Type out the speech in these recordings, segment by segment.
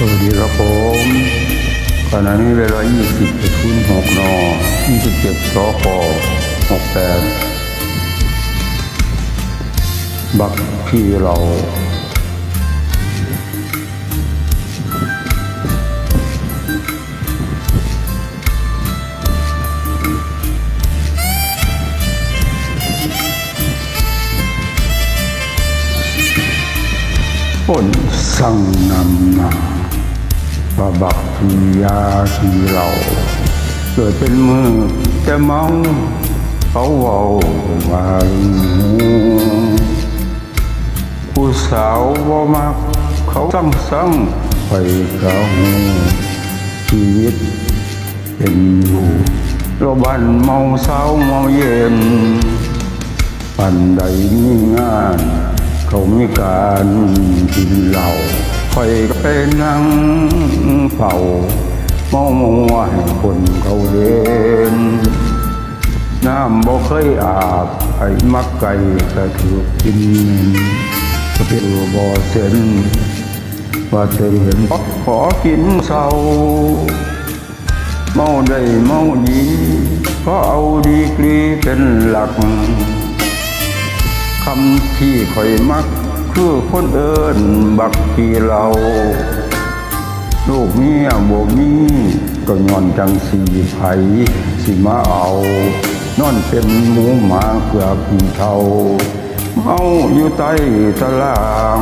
สวัสดีครับผมขณะนี้เวลา 20จุดศูนย์หกน27สค68 บักที่เราฝนสั่งนำนา บาบักทียาทีเรา เกิดเป็นมือแต่เมาเขาเว้าว่าหูผู้สาวว่ามักเขาสั่งสั่งไปกะหูชีวิตเป็นอยู่โรบันเมาเศร้าเมาเย็นปันใดมีงาน เขามีการกินเหล้า คอยก็ไปนั่งเฝ้าเมามัวให้คนเขาเห็นน้ำบ่เคยอาบไอ้มักไก่กระถือกินก็เป็นบ่เส้นว่าเธอเห็นขอกินเศร้าเมาได้เมาดีก็เอาดีกรีเป็นหลักคำที่ข่อยมัก คือคนเอิญบักทีเราลูกเมียบ่มีก็ย้อนจังสีไผสิมาเอานอนเป็นหมูหมาเกือบผีเท่าเมาอยู่ใต้ตาราง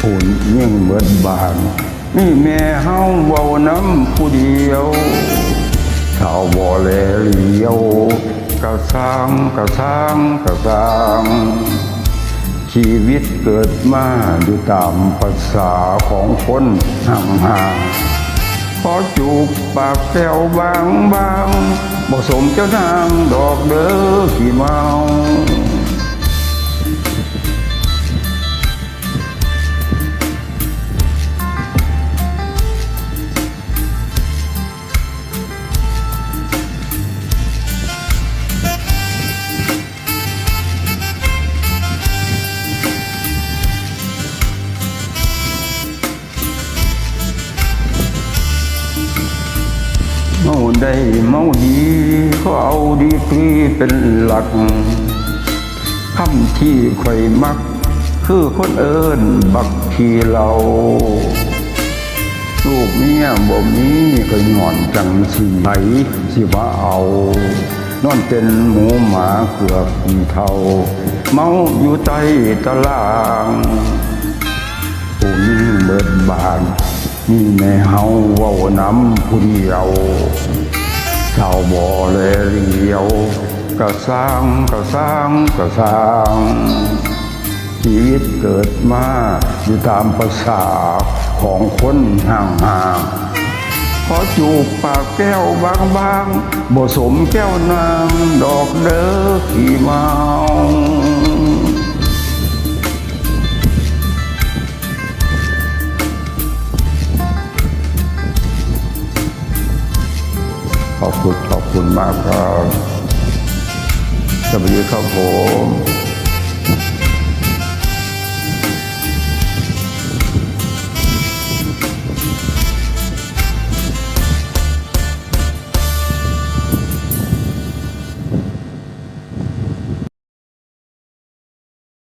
ปุ่นยิ่งเบิดบานนี่แม่เฮาเว้าน้ำผู้เดียวชาวบ่แลเลียวกะสร้างกะสร้างกะสร้าง ชีวิตเกิดมาอยู่ตามภาษาของคนห่างห่างขอจูบปากแซวบางบางบ่สมเจ้านางดอกเด้อขี้เมา ได้เมาดีก็เอาดีกรีเป็นหลักคำที่ข่อยมัก คือคนเอิญบักทีเราลูกเมียบ่มีก็หย่อนจังสิไหลสิว่าเอานอนเป็นหมูหมาเกือบผีเท่าเมาอยู่ใต้ตารางผู้ยิ่งเบิดบาน มีแม่เฮาเว้าน้ำผู้เดียวชาวบ่อแลเลียวก็สร้างก็สร้างก็สร้างชีวิตเกิดมาอยู่ตามภาษาของคนห่างห่างขอจูบปากแก้วบางบางบ่สมแก้วนางดอกเด้อขี้เมา ขอบคุณขอบคุณมากครับสวัสดีครับผม